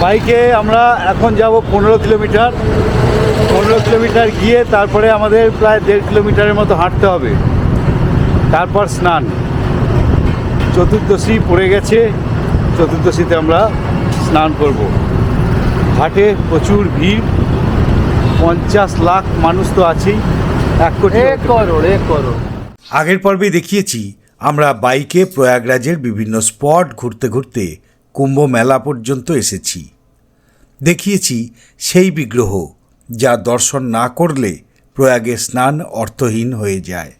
বাইকে আমরা এখন যাব পনেরো কিলোমিটার। পনেরো কিলোমিটার গিয়ে তারপরে আমাদের প্রায় দেড় কিলোমিটারের মতো হাঁটতে হবে। তারপর স্নান। চতুর্দশী পড়ে গেছে। চতুর্দশীতে আমরা স্নান করব। ঘাটে প্রচুর ভিড়। পঞ্চাশ লাখ মানুষ তো আছেই। এক কোটি এক করোড় এক করোড়। আগের পর্বে দেখিয়েছি আমরা বাইকে প্রয়াগরাজের বিভিন্ন স্পট ঘুরতে ঘুরতে কুম্ভ মেলা পর্যন্ত এসেছি। দেখিয়েছি সেই বিগ্রহ যা দর্শন না করলে প্রয়াগে স্নান অর্থহীন হয়ে যায়।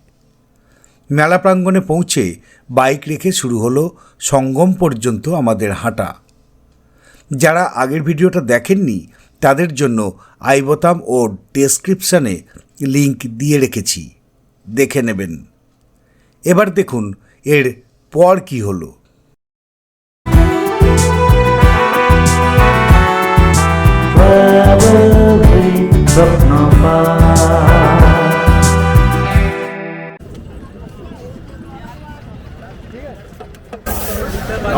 মেলা প্রাঙ্গণে পৌঁছে বাইক রেখে শুরু হলো সঙ্গম পর্যন্ত আমাদের হাঁটা। যারা আগের ভিডিওটা দেখেননি, তাদের জন্য আই বোতাম ও ডেসক্রিপশানে লিংক দিয়ে রেখেছি। দেখে নেবেন। এবার দেখুন এর পর কি হলো।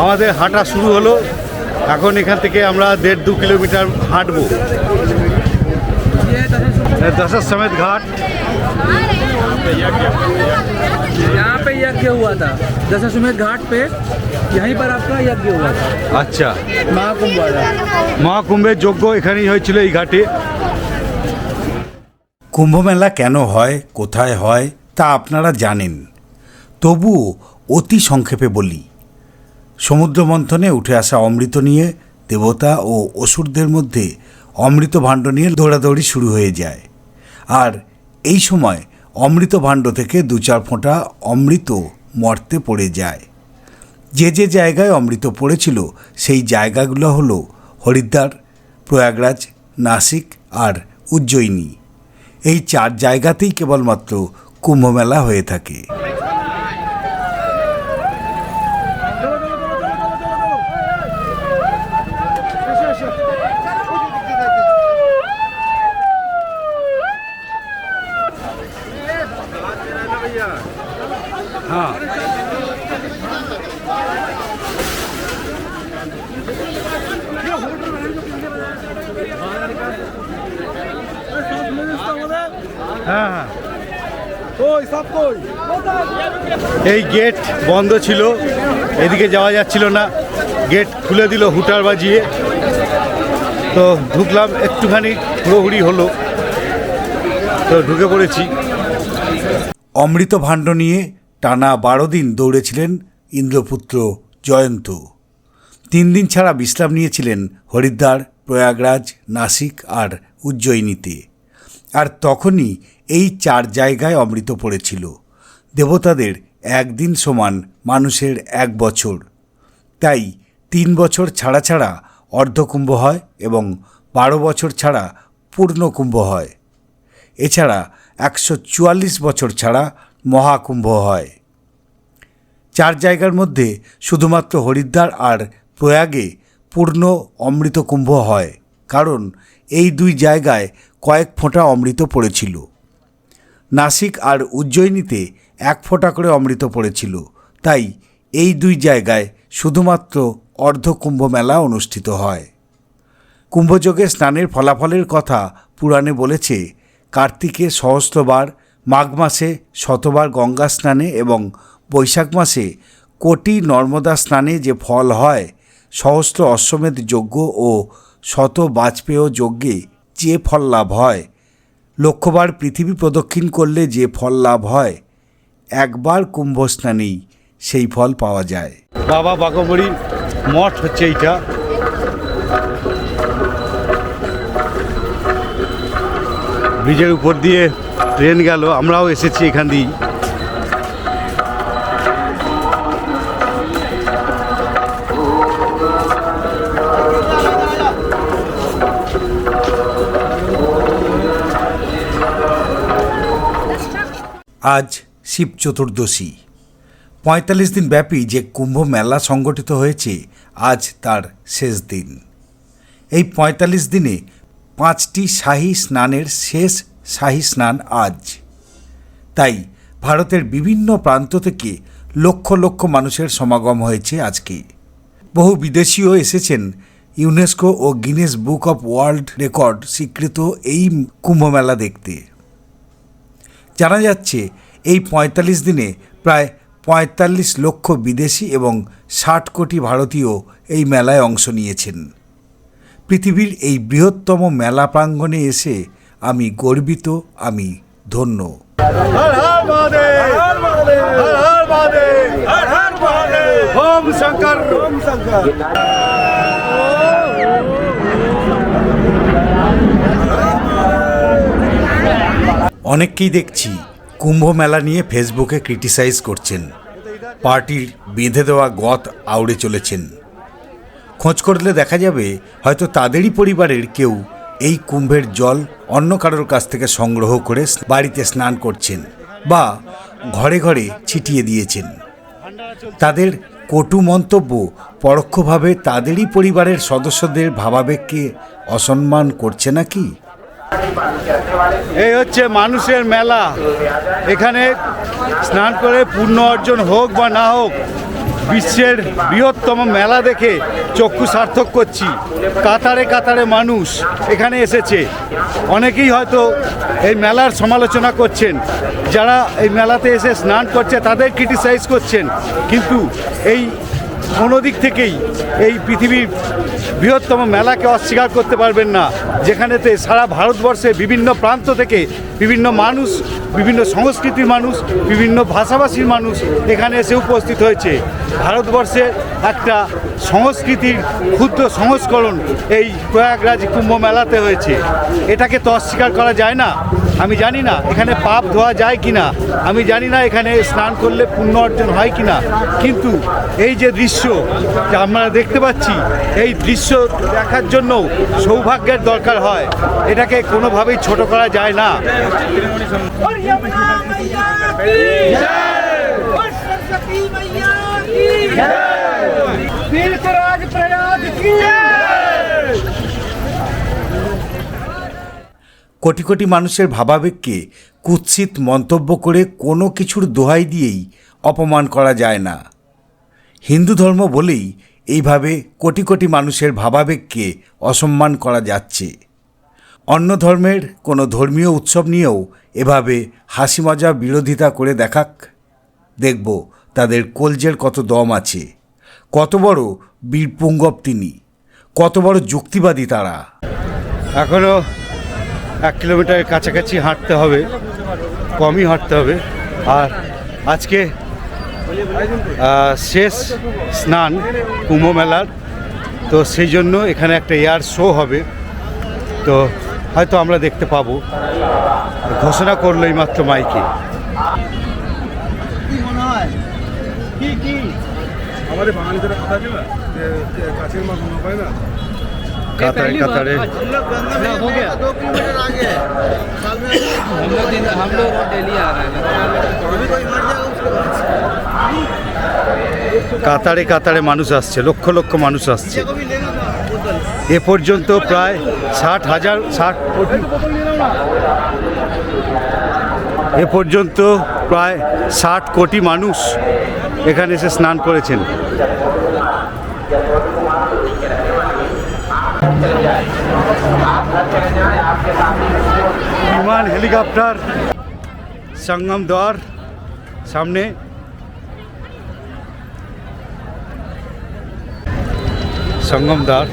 আমাদের হাঁটা শুরু হলো এখন এখান থেকে আমরা দেড় দু কিলোমিটার হাঁটবো দশার সমেত ঘাট यहाँ पे यज्ञ हुआ था दशाश्वमेध घाट पे यहीं पर आपका यज्ञ हुआ था আচ্ছা महाकुंभ वाला মহাকুম্ভের যজ্ঞ এখানেই হয়েছিল এই ঘাটে কুম্ভমেলা কেন হয়, কোথায় হয়, তা আপনারা জানেন। তবুও অতি সংক্ষেপে বলি। সমুদ্র মন্থনে উঠে আসা অমৃত নিয়ে দেবতা ও অসুরদের মধ্যে অমৃত ভাণ্ড নিয়ে দৌড়াদৌড়ি শুরু হয়ে যায়। আর এই সময় অমৃত ভাণ্ড থেকে দু চার ফোঁটা অমৃত মর্তে পড়ে যায়। যে যে জায়গায় অমৃত পড়েছিল, সেই জায়গাগুলো হলো হরিদ্বার, প্রয়াগরাজ, নাসিক আর উজ্জয়িনী। এই চার জায়গাতেই কেবলমাত্র কুম্ভমেলা হয়ে থাকে হ্যাঁ হ্যাঁ হ্যাঁ এই গেট বন্ধ ছিল, এদিকে যাওয়া যাচ্ছিল না। গেট খুলে দিল হুটার বাজিয়ে। তো ঢুকলাম, একটুখানি হুড়োহুড়ি হলো। তো ঢুকে পড়েছি। অমৃত ভাণ্ড নিয়ে টানা বারো দিন দৌড়েছিলেন ইন্দ্রপুত্র জয়ন্ত। তিন দিন ছাড়া বিশ্রাম নিয়েছিলেন হরিদ্বার, প্রয়াগরাজ, নাসিক আর উজ্জয়িনীতে। আর তখনই এই চার জায়গায় অমৃত পড়েছিল। দেবতাদের একদিন সমান মানুষের এক বছর। তাই তিন বছর ছাড়া ছাড়া অর্ধকুম্ভ হয় এবং বারো বছর ছাড়া পূর্ণকুম্ভ হয়। এছাড়া একশো চুয়াল্লিশ বছর ছাড়া মহাকুম্ভ হয়। চার জায়গার মধ্যে শুধুমাত্র হরিদ্বার আর প্রয়াগে পূর্ণ অমৃত কুম্ভ হয়, কারণ এই দুই জায়গায় কয়েক ফোঁটা অমৃত পড়েছিল। নাসিক আর উজ্জয়িনীতে এক ফোঁটা করে অমৃত পড়েছিল। তাই এই দুই জায়গায় শুধুমাত্র অর্ধ কুম্ভ মেলা অনুষ্ঠিত হয়। কুম্ভযোগে স্নানের ফলাফলের কথা পুরাণে বলেছে কার্তিকে সহস্রবার, মাঘ মাসে শতবার গঙ্গা স্নানে এবং বৈশাখ মাসে কোটি নর্মদা স্নানে যে ফল হয়, সহস্র অশ্বমেধ যজ্ঞ ও শত বাজপেয় যজ্ঞে যে ফল লাভ হয়, লক্ষ্যবার পৃথিবী প্রদক্ষিণ করলে যে ফল লাভ হয় একবার কুম্ভ স্নানেই সেই ফল পাওয়া যায়। বাবা বাঘবড়ি মঠ হচ্ছে এইটা। ব্রিজের উপর দিয়ে ট্রেন গেল আমরাও এসেছি এখান দিয়েই। আজ শিব চতুর্দশী। পঁয়তাল্লিশ দিন ব্যাপী যে কুম্ভ মেলা সংগঠিত হয়েছে, আজ তার শেষ দিন। এই পঁয়তাল্লিশ দিনে পাঁচটি শাহী স্নানের শেষ শাহী স্নান আজ। তাই ভারতের বিভিন্ন প্রান্ত থেকে লক্ষ লক্ষ মানুষের সমাগম হয়েছে আজকে। বহু বিদেশিও এসেছেন। UNESCO O Guinness Book of World Record স্বীকৃত এই কুম্ভমেলা দেখতে। জানা যাচ্ছে এই পঁয়তাল্লিশ দিনে প্রায় পঁয়তাল্লিশ লক্ষ বিদেশি এবং ষাট কোটি ভারতীয় এই মেলায় অংশ নিয়েছেন। পৃথিবীর এই বৃহত্তম মেলা প্রাঙ্গণে এসে আমি গর্বিত আমি ধন্য। অনেককেই দেখছি কুম্ভ মেলা নিয়ে ফেসবুকে ক্রিটিসাইজ করছেন। পার্টির বেঁধে দেওয়া গত আউড়ে চলেছেন। খোঁজ করলে দেখা যাবে, হয়তো তাদেরই পরিবারের কেউ এই কুম্ভের জল অন্য কারোর কাছ থেকে সংগ্রহ করে বাড়িতে স্নান করছেন বা ঘরে ঘরে ছিটিয়ে দিয়েছেন। তাদের কটু মন্তব্য পরোক্ষভাবে তাদেরই পরিবারের সদস্যদের ভাবাবেগকে অসম্মান করছে নাকি? এই হচ্ছে মানুষের মেলা। এখানে স্নান করে পুণ্য অর্জন হোক বা না হোক, বিশ্বের বৃহত্তম মেলা দেখে চক্ষু সার্থক করছি। কাতারে কাতারে মানুষ এখানে এসেছে। অনেকেই হয়তো এই মেলার সমালোচনা করছেন। যারা এই মেলাতে এসে স্নান করছে, তাদের ক্রিটিসাইজ করছেন। কিন্তু এই কোনো দিক থেকেই এই পৃথিবীর বৃহত্তম মেলাকে অস্বীকার করতে পারবেন না, যেখানেতে সারা ভারতবর্ষে বিভিন্ন প্রান্ত থেকে বিভিন্ন মানুষ, বিভিন্ন সংস্কৃতির মানুষ, বিভিন্ন ভাষাভাষীর মানুষ এখানে এসে উপস্থিত হয়েছে। ভারতবর্ষের একটা সংস্কৃতির ক্ষুদ্র সংস্করণ এই প্রয়াগরাজ কুম্ভ মেলাতে হয়েছে। এটাকে তো অস্বীকার করা যায় না। আমি জানি না এখানে পাপ ধোয়া যায় কি না আমি জানি না এখানে স্নান করলে পুণ্য অর্জন হয় কি না কিন্তু এই যে দৃশ্য যা আমরা দেখতে পাচ্ছি এই দৃশ্য দেখার জন্য সৌভাগ্যের দরকার হয় এটাকে কোনোভাবেই ছোট করা যায় না और यमुना मैया की और सरस्वती मैया की तीर्थराज प्रयाग की কোটি কোটি মানুষের ভাবাবেগকে কুৎসিত মন্তব্য করে কোনো কিছুর দোহাই দিয়েই অপমান করা যায় না। হিন্দু ধর্ম বলেই এইভাবে কোটি কোটি মানুষের ভাবাবেগকে অসম্মান করা যাচ্ছে। অন্য ধর্মের কোনো ধর্মীয় উৎসব নিয়েও এভাবে হাসি মজা বিরোধিতা করে দেখাক। দেখব তাদের কলজের কত দম আছে। কত বড় বীরপুঙ্গব তিনি। কত বড় যুক্তিবাদী তারা। এখনও এক কিলোমিটারের কাছাকাছি হাঁটতে হবে কমই হাঁটতে হবে। আর আজকে শেষ স্নান কুম্ভ মেলার তো সেই জন্য এখানে একটা এয়ার শো হবে। তো হয়তো আমরা দেখতে পাবো। ঘোষণা করল এই মাত্র মাইকে আমাদের বাঙালিদের কথা আছে না? যে কাছের মনে পায় না? কাতারে কাতারে हो गया हम लोग दिन हम लोग डेली आ रहे हैं কাতারে কাতারে মানুষ আসছে লক্ষ লক্ষ মানুষ আসছে এ পর্যন্ত প্রায় ষাট হাজার ষাট কোটি এ পর্যন্ত প্রায় ষাট কোটি মানুষ এখানে এসে স্নান করেছেন विमान हेलीकॉप्टर संगम द्वार सामने। संगम द्वार।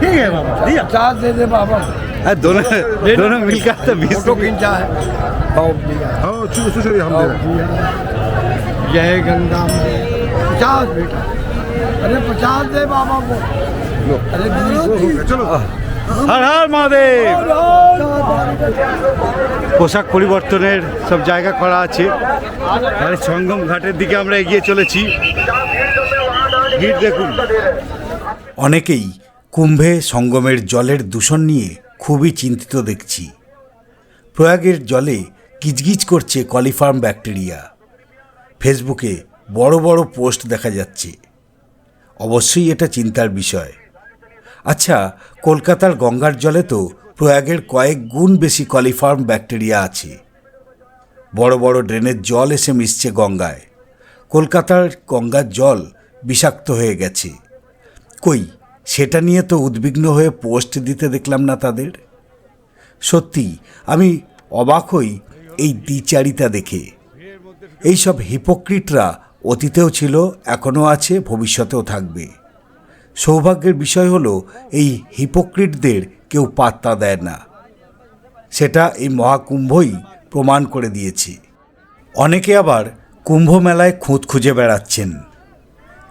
ठीक है बाबा दिया। चार्ज दे दे बाबा। दोनों दोनों मिलकर तो बीस फोटो खींचा है हाँ उसको उसको हम दे रहे हैं जय गंगा पचास बेटा अरे पचास दे बाबा को अरे बीस हो गया, चलो হর হর মহাদেব পোশাক পরিবর্তনের সব জায়গা করা আছে আর সঙ্গম ঘাটের দিকে আমরা এগিয়ে চলেছি ভিড় দেখুন অনেকেই কুম্ভে সঙ্গমের জলের দূষণ নিয়ে খুবই চিন্তিত দেখছি। প্রয়াগের জলে গিজগিজ করছে কলিফার্ম ব্যাকটেরিয়া। ফেসবুকে বড় বড় পোস্ট দেখা যাচ্ছে। অবশ্যই এটা চিন্তার বিষয়। আচ্ছা কলকাতার গঙ্গার জলে তো প্রয়াগের কয়েক গুণ বেশি কলিফার্ম ব্যাকটেরিয়া আছে। বড় বড় ড্রেনের জল এসে মিশছে গঙ্গায়। কলকাতার গঙ্গার জল বিষাক্ত হয়ে গেছে। কই? সেটা নিয়ে তো উদ্বিগ্ন হয়ে পোস্ট দিতে দেখলাম না তাদের। সত্যি, আমি অবাক হই এই দ্বিচারিতা দেখে। এইসব হিপোক্রিটরা অতীতেও ছিল, এখনও আছে, ভবিষ্যতেও থাকবে। সৌভাগ্যের বিষয় হলো, এই হিপোক্রিটদের কেউ পাত্তা দেয় না। সেটা এই মহাকুম্ভই প্রমাণ করে দিয়েছে। অনেকে আবার কুম্ভ মেলায় খুঁত খুঁজে বেড়াচ্ছেন।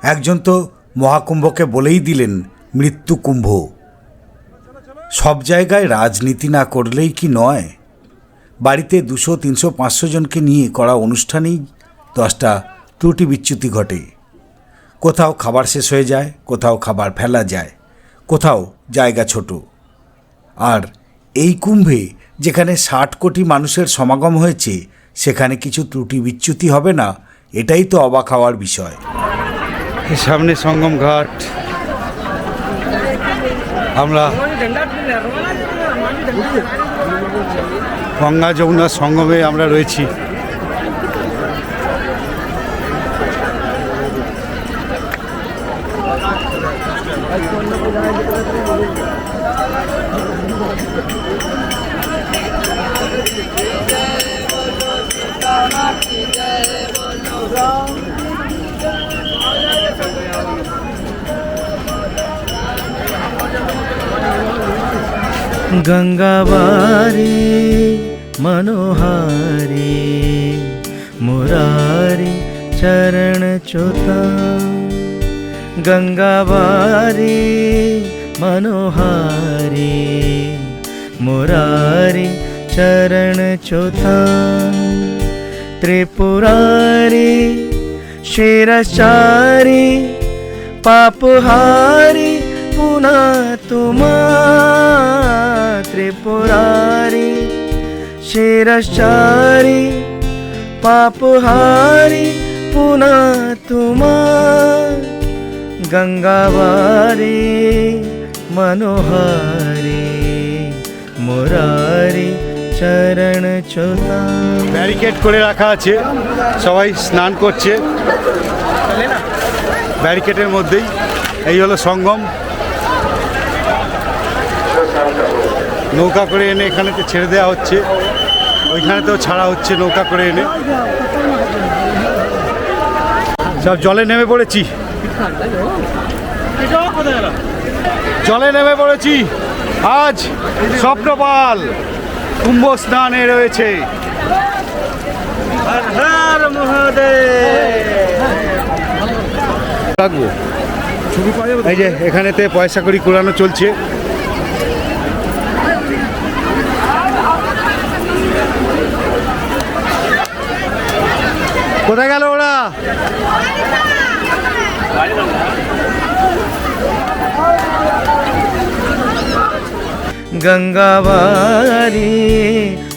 একজন তো মহাকুম্ভকে বলেই দিলেন মৃত্যু কুম্ভ। সব জায়গায় রাজনীতি না করলেই কি নয়? বাড়িতে দুশো, তিনশো, পাঁচশো জনকে নিয়ে করা অনুষ্ঠানেই দশটা ত্রুটি বিচ্যুতি ঘটে। কোথাও খাবার শেষ হয়ে যায়, কোথাও খাবার ফেলা যায়, কোথাও জায়গা ছোট। আর এই কুম্ভে যেখানে ষাট কোটি মানুষের সমাগম হয়েছে, সেখানে কিছু ত্রুটি বিচ্যুতি হবে না, এটাই তো অবাক হওয়ার বিষয়। সামনে সঙ্গম ঘাট। আমরা গঙ্গা যমুনা সঙ্গমে আমরা রয়েছি। गङ्गावारी मनोहारी मुरारी चरणच्युता। गङ्गावारी मनोहारी मुरारी चरणच्युता। त्रिपुरारी पापहारी पुन्हा ত্রিপুরারি শিরশারি পাপহারি পুনা তোমার গঙ্গাবারি মনোহারি, মুরারি চরণ চোতা ব্যারিকেড করে রাখা আছে, সবাই স্নান করছে। ব্যারিকেডের মধ্যেই, এই হলো সঙ্গম। নৌকা করে এনে এখানেতে ছেড়ে দেওয়া হচ্ছে। ওইখানেতেও ছাড়া হচ্ছে নৌকা করে এনে। সব জলে নেমে পড়েছি। জলে নেমে পড়েছি। আজ স্বপ্নপাল কুম্ভ স্নানে রয়েছে এই যে এখানেতে পয়সা করি কুড়ানো চলছে। কোথায় গেল ওরা गङ्गावारी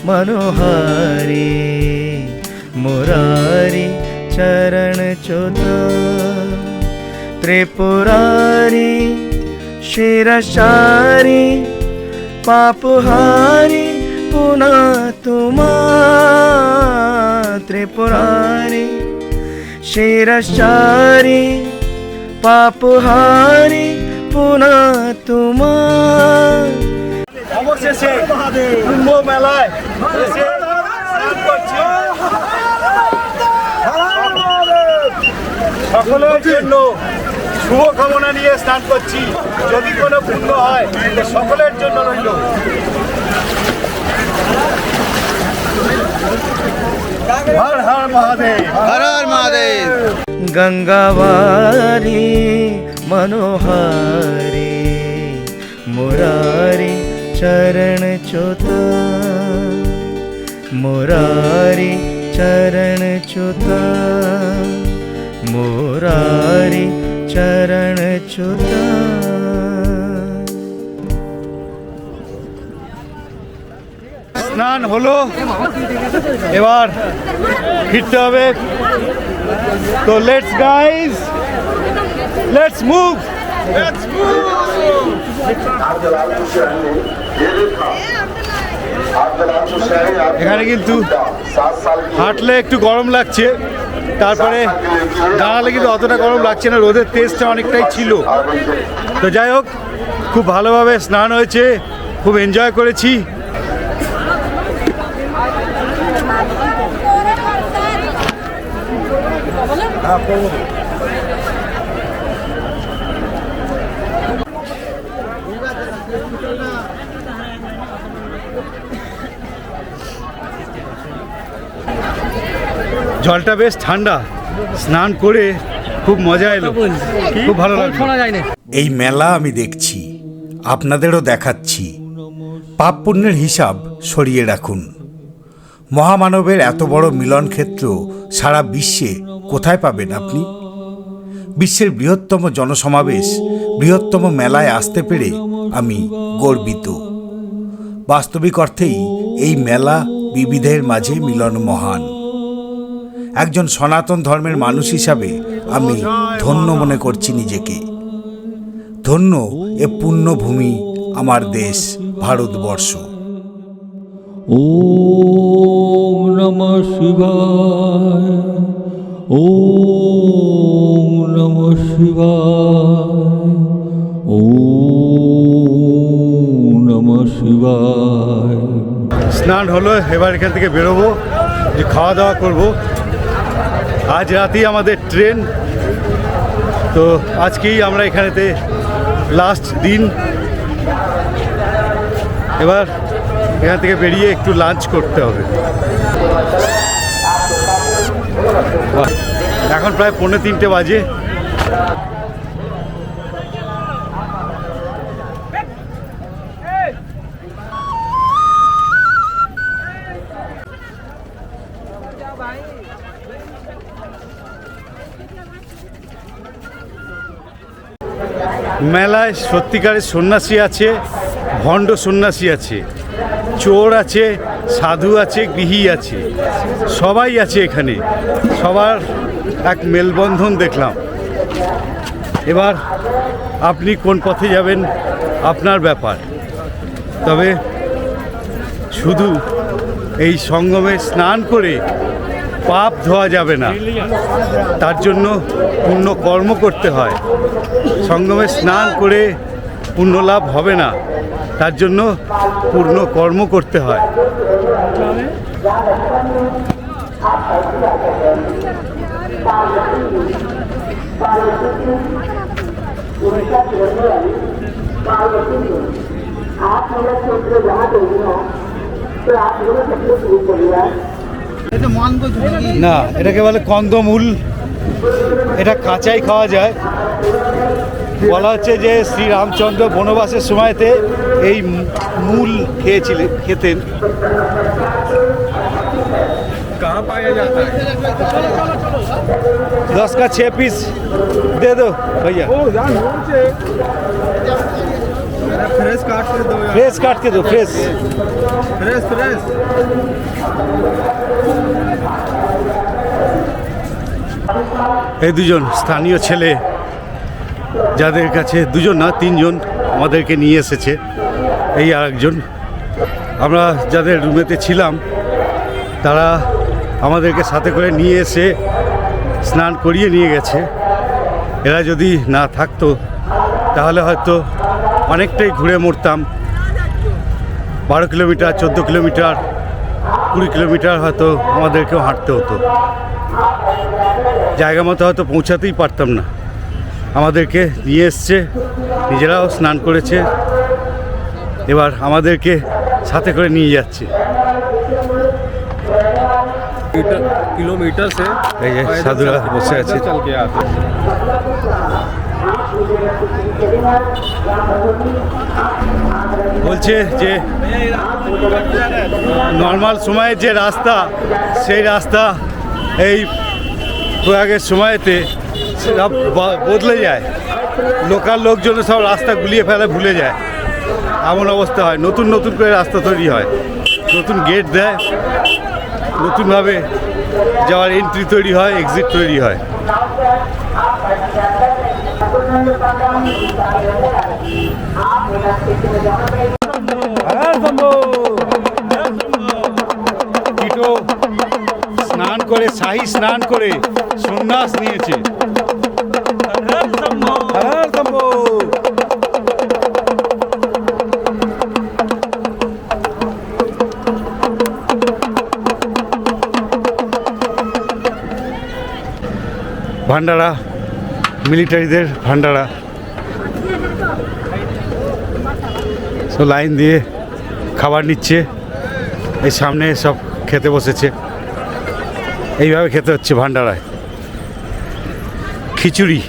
मनोहारी मुरारी चरणच्युता त्रिपुरारी शिरचारी पापहारी पुन्हा तुम्हा ত্রিপুরারি শিরশারি পাপহারি পুনা তোমার অবশেষে কুম্ভ মেলায় সকলের জন্য শুভকামনা নিয়ে স্নান করছি। যদি কোনো পুণ্য হয় সকলের জন্য রইল। हर महादेव। हर हर महादेव। गंगावारी मनोहारी मुरारी चरण चुत मुरारी चरण चुत मुरारी चरण चुता স্নান হলো এবার ফিরতে হবে। তো let's guys let's move let's move এখানে কিন্তু হাঁটলে একটু গরম লাগছে তারপরে দাঁড়ালে কিন্তু অতটা গরম লাগছে না রোদের তেজটা অনেকটাই ছিল। তো যাই হোক খুব ভালোভাবে স্নান হয়েছে খুব এনজয় করেছি। জলটা বেশ ঠান্ডা। স্নান করে খুব মজা এলো। খুব ভালো লাগল। শোনা যায় না এই মেলা আমি দেখছি। আপনাদেরও দেখাচ্ছি। পাপ পুণ্যের হিসাব সরিয়ে রাখুন। মহামানবের এত বড় মিলন ক্ষেত্র সারা বিশ্বে কোথায় পাবেন আপনি? বিশ্বের বৃহত্তম জনসমাবেশ, বৃহত্তম মেলায় আসতে পেরে আমি গর্বিত। বাস্তবিক অর্থেই এই মেলা বিবিধের মাঝে মিলন মহান। একজন সনাতন ধর্মের মানুষ হিসাবে আমি ধন্য মনে করছি নিজেকে। ধন্য এ পুণ্যভূমি আমার দেশ, ভারতবর্ষ। ॐ নম শিবায়। ও নম শিবায়। ও নম শিবায়। স্নান হলো, এবার এখান থেকে বেরোবো, যে খাওয়া দাওয়া করব। আজ রাতেই আমাদের ট্রেন, তো আজকেই আমরা এখানেতে লাস্ট দিন। এবার এখান থেকে বেরিয়ে একটু লাঞ্চ করতে হবে। এখন প্রায় পৌনে তিনটে বাজে। মেলায় সত্যিকারের সন্ন্যাসী আছে, ভণ্ড সন্ন্যাসী আছে। চোর আছে, সাধু আছে, গৃহী আছে, সবাই আছে এখানে। সবার এক মেলবন্ধন দেখলাম। এবার আপনি কোন পথে যাবেন, আপনার ব্যাপার। তবে শুধু এই সঙ্গমে স্নান করে পাপ ধোয়া যাবে না। তার জন্য পুণ্য কর্ম করতে হয়। সঙ্গমে স্নান করে পুণ্য লাভ হবে না। তার জন্য পূর্ণ কর্ম করতে হয়। না, এটাকে বলে কন্দমূল। এটা কাঁচাই খাওয়া যায়। বলা হচ্ছে যে শ্রী রামচন্দ্র বনবাসের সময়তে এই মূল খেয়েছিলেন খেতেন कहाँ पाया जाता है दस का छः पीस दे दो भैया ओ यार नोट से फ्रेश काट के दो यार फ्रेश काट के दो फ्रेश फ्रेश फ्रेश এই দুজন স্থানীয় ছেলে যাদের কাছে দুজন না, তিনজন আমাদেরকে নিয়ে এসেছে, এই আরেকজন। আমরা যাদের রুমেতে ছিলাম, তারা আমাদেরকে সাথে করে নিয়ে এসে স্নান করিয়ে নিয়ে গেছে। এরা যদি না থাকতো, তাহলে হয়তো অনেকটাই ঘুরে মরতাম। বারো কিলোমিটার, চোদ্দ কিলোমিটার, কুড়ি কিলোমিটার হয়তো আমাদেরকেও হাঁটতে হতো। জায়গা মতো হয়তো পৌঁছাতেই পারতাম না। আমাদেরকে নিয়ে এসছে নিজেরাও স্নান করেছে এবার আমাদেরকে সাথে করে নিয়ে যাচ্ছে। কিলোমিটার সাধুরা বসে বলছে যে নর্মাল সময়ের যে রাস্তা সেই রাস্তা এই প্রয়াগের সময়তে সব বদলে যায়। লোকাল লোকজন সব রাস্তা গুলিয়ে ফেলে, ভুলে যায়। এমন অবস্থা হয়। নতুন নতুন করে রাস্তা তৈরি হয়। নতুন গেট দেয়। নতুনভাবে যাওয়ার এন্ট্রি তৈরি হয় এক্সিট তৈরি হয়। স্নান করে, শাহী স্নান করে সন্ন্যাস নিয়েছে। ভান্ডারা মিলিটারিদের ভান্ডারা সব লাইন দিয়ে খাবার নিচ্ছে। এই সামনে সব খেতে বসেছে। এইভাবে খেতে হচ্ছে ভান্ডারায় খিচুড়ি।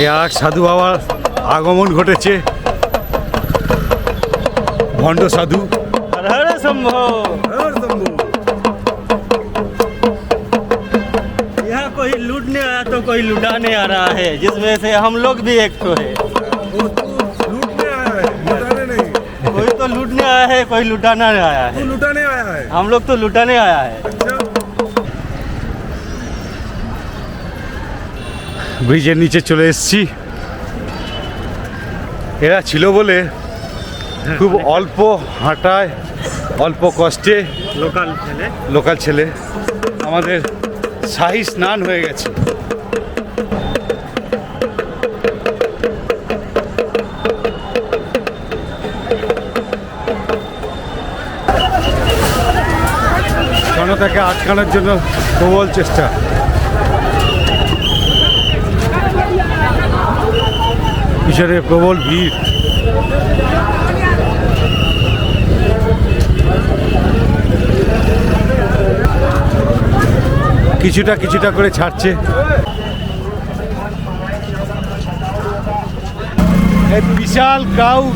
এই আর সাধু বাবার আগমন ঘটেছে। ভণ্ড সাধু यहाँ कोई लूटने आया तो कोई लुटाने आ रहा है जिस वजह से हम लोग भी एक तो है लूटने आया है लुटाने नहीं कोई तो लूटने आया है कोई लुटाना आया है तू लुटाने आया है हम लोग तो लुटाने आया है अच्छा ব্রিজের নিচে চলে এসেছি এরা ছিল বলে খুব অল্প হাঁটায় অল্প কষ্টে লোকাল ছেলে। লোকাল ছেলে। আমাদের শাহী স্নান হয়ে গেছে। জনতাকে আটকানোর জন্য প্রবল চেষ্টা। পিছনে প্রবল ভিড়। কিছুটা কিছুটা করে ছাড়ছে। বিশাল ক্রাউড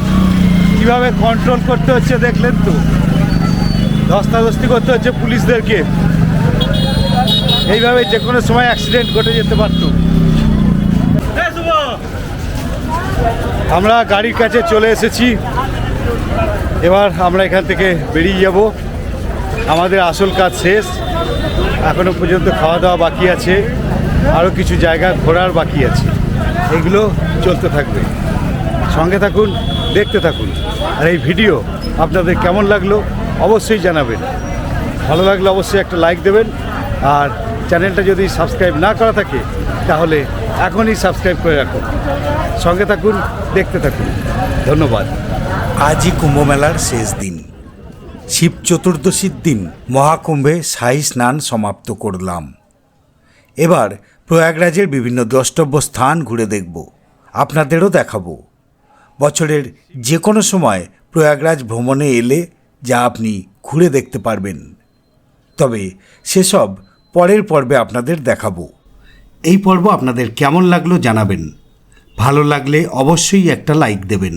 কীভাবে কন্ট্রোল করতে হচ্ছে দেখলেন তো? ধস্তাধস্তি করতে হচ্ছে পুলিশদেরকে। এইভাবে যে কোনো সময় অ্যাক্সিডেন্ট ঘটে যেতে পারতো। আমরা গাড়ির কাছে চলে এসেছি। এবার আমরা এখান থেকে বেরিয়ে যাব। আমাদের আসল কাজ শেষ। এখনও পর্যন্ত খাওয়া দাওয়া বাকি আছে। আরও কিছু জায়গা ঘোরার বাকি আছে। এগুলো চলতে থাকবে। সঙ্গে থাকুন, দেখতে থাকুন। আর এই ভিডিও আপনাদের কেমন লাগল অবশ্যই জানাবেন। ভালো লাগলে অবশ্যই একটা লাইক দেবেন। আর চ্যানেলটা যদি সাবস্ক্রাইব না করা থাকে, তাহলে এখনই সাবস্ক্রাইব করে রাখুন। সঙ্গে থাকুন, দেখতে থাকুন। ধন্যবাদ। আজই কুম্ভমেলার শেষ দিন। শিব চতুর্দশীর দিন মহাকুম্ভে শাহী স্নান সমাপ্ত করলাম। এবার প্রয়াগরাজের বিভিন্ন দ্রষ্টব্য স্থান ঘুরে দেখব, আপনাদেরও দেখাবো। বছরের যে কোনো সময় প্রয়াগরাজ ভ্রমণে এলে যা আপনি ঘুরে দেখতে পারবেন। তবে সেসব পরের পর্বে আপনাদের দেখাবো। এই পর্ব আপনাদের কেমন লাগল জানাবেন। ভালো লাগলে অবশ্যই একটা লাইক দেবেন।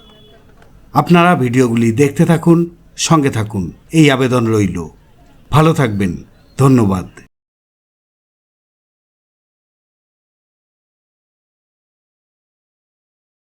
আপনারা ভিডিওগুলি দেখতে থাকুন সঙ্গে থাকুন। এই আবেদন রইল। ভালো থাকবেন। ধন্যবাদ।